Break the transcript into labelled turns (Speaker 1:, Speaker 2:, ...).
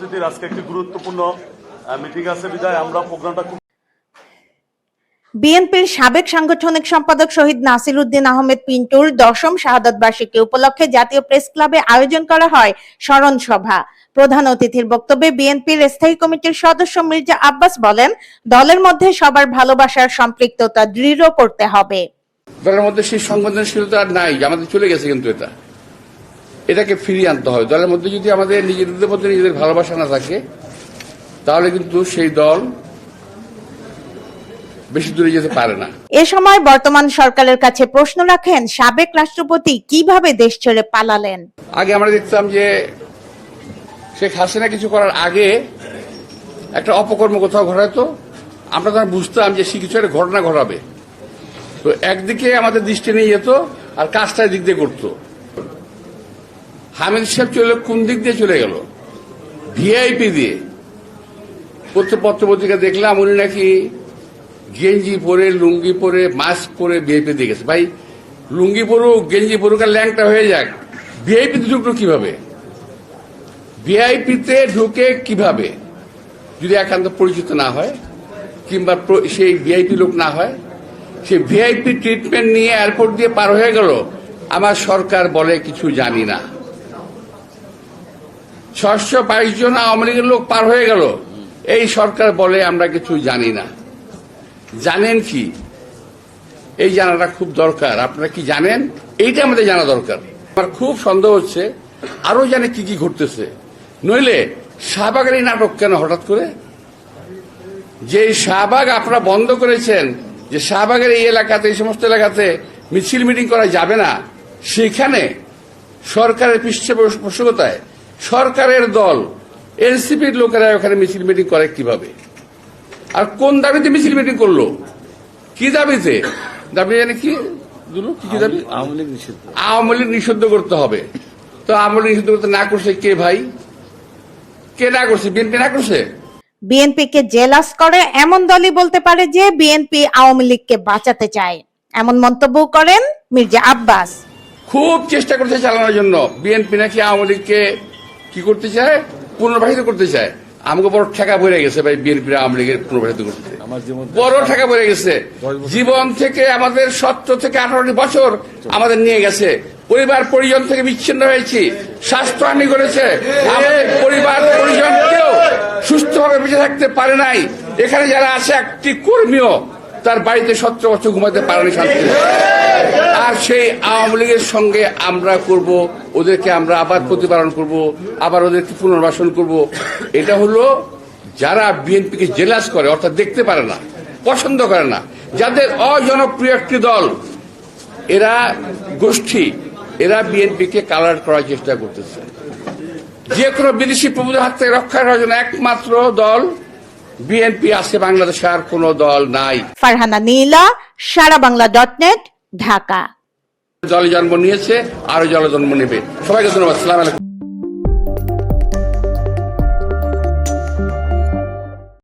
Speaker 1: অতিথির আজকে একটি গুরুত্বপূর্ণ মিটিং আছে। বিদায় আমরা প্রোগ্রামটা খুব
Speaker 2: বিএনপির সাবেক সাংগঠনিক সম্পাদক শহীদ নাসির উদ্দিন আহমেদ পিন্টুর দশম শাহাদত বার্ষিকী উপলক্ষে জাতীয় প্রেস ক্লাবে আয়োজন করা হয় স্মরণ সভা। প্রধান অতিথির বক্তব্যে বিএনপির স্থায়ী কমিটির সদস্য মির্জা আব্বাস বলেন দলের মধ্যে সবার ভালোবাসার সম্পৃক্ততা দৃঢ় করতে হবে।
Speaker 3: দলের মধ্যে সেই সংবেদনশীলতা আর নাই আমাদের চলে গেছে কিন্তু এটা। এটাকে ফিরিয়ে আনতে হবে। দলের মধ্যে যদি আমাদের নিজেদের মধ্যে নিজেদের ভালোবাসা না থাকে তাহলে কিন্তু সেই দল বেশি দূরে যেতে পারে না।
Speaker 2: এ সময় বর্তমান সরকারের কাছে প্রশ্ন রাখেন সাবেক রাষ্ট্রপতি কীভাবে দেশ ছেড়ে পালালেন?
Speaker 3: আগে আমরা দেখতাম যে শেখ হাসিনা কিছু করার আগে একটা অপকর্ম কোথাও ঘটাতো। আমরা তখন বুঝতাম যে সে কিছু একটা ঘটনা ঘটাবে। তো একদিকে আমাদের দৃষ্টি নিয়ে যেত আর কাজটা দিক দিয়ে করতো। হামিদ সাহেব চলে কোন দিক দিয়ে চলে গেল? ভিআইপি দিয়ে। পত্র পত্রপত্রিকা দেখলাম উনি নাকি গেঞ্জি পরে, লুঙ্গি পরে মাস্ক পরে ভিআইপি দিয়ে গেছে। ভাই, লুঙ্গি পরুক, গেঞ্জি পরুক আর ল্যাংটা হয়ে যাক। ভিআইপিতে ঢুকলো কীভাবে? ভিআইপিতে ঢুকে কীভাবে? যদি একান্ত পরিচিত না হয়, কিংবা সেই ভিআইপি লোক না হয়, সেই ভিআইপি ট্রিটমেন্ট নিয়ে এয়ারপোর্ট দিয়ে পার হয়ে গেল, আমার সরকার বলে কিছু জানি না। ছশো বাইশ জন আওয়ামী লীগের লোক পার হয়ে গেল। এই সরকার বলে আমরা কিছু জানি না। জানেন কি? এই জানাটা খুব দরকার। আপনারা কি জানেন? এইটা আমাদের জানা দরকার। আমার খুব সন্দেহ হচ্ছে আরও জানে কি কি ঘটতেছে। নইলে শাহবাগের এই নাটক কেন হঠাৎ করে? যে শাহবাগ আপনারা বন্ধ করেছেন, যে শাহবাগের এই এলাকাতে, এই সমস্ত এলাকাতে মিছিল মিটিং করা যাবে না, সেখানে সরকারের পৃষ্ঠপোষকতায় সরকারের দল এনসিপির লোকেরা ওখানে মিছিল মিটিং করে কীভাবে? আর কোন দাবিতে মিছিল মিটিং করল? কি দাবিতে? দাবি জানি কি দাবি?
Speaker 1: আওয়ামী লীগ নিষিদ্ধ।
Speaker 3: আওয়ামী লীগ নিষিদ্ধ করতে হবে। তো আওয়ামী লীগ নিষিদ্ধ করতে না করছে কে ভাই? কে না করছে? বিএনপি না করছে?
Speaker 2: বিএনপিকে জেলাস করে এমন দলই বলতে পারে যে বিএনপি আওয়ামী লীগকে বাঁচাতে চায়। এমন মন্তব্য করেন মির্জা আব্বাস।
Speaker 3: খুব চেষ্টা করছে চালানোর জন্য। বিএনপি নাকি আওয়ামী লীগকে কি করতে চায়? পুনর্বাসিত করতে চায়। আমাকে বড় ঠেকা পড়ে গেছে ভাই বিএনপি আওয়ামী লীগের পুনর্বাসিত করতে। বড় ঠেকা পড়ে গেছে। জীবন থেকে আমাদের সতেরো থেকে আঠারোটি বছর আমাদের নিয়ে গেছে। পরিবার পরিজন থেকে বিচ্ছিন্ন হয়েছি। স্বাস্থ্য হানি করেছে। আমাদের পরিবার পরিজন কেউ সুস্থভাবে বেঁচে থাকতে পারে নাই। এখানে যারা আছে একটি কর্মীও তার বাড়িতে সতেরো বছর ঘুমাতে পারেনি শান্তিতে। আর সেই আওয়ামী লীগের সঙ্গে আমরা করব, ওদেরকে আমরা আবার প্রতিপালন করব, আবার ওদেরকে পুনর্বাসন করব। এটা হলো যারা বিএনপিকে জেলাস করে, অর্থাৎ দেখতে পারে না, পছন্দ করে না, যাদের অজনপ্রিয় একটি দল, এরা গোষ্ঠী, এরা বিএনপিকে কালার করার চেষ্টা করতেছে। যে কোনো বিদেশি প্রভুদের হাত থেকে রক্ষা করার জন্য একমাত্র দল বিএনপি আছে, বাংলাদেশে আর কোনো দল নাই।
Speaker 2: Farhana Nila, Sara Bangla dot net Dhaka.
Speaker 3: দলে জন্ম নিয়েছে আরও জলে জন্ম নেবে। সবাইকে ধন্যবাদ সালাম আলাইকুম।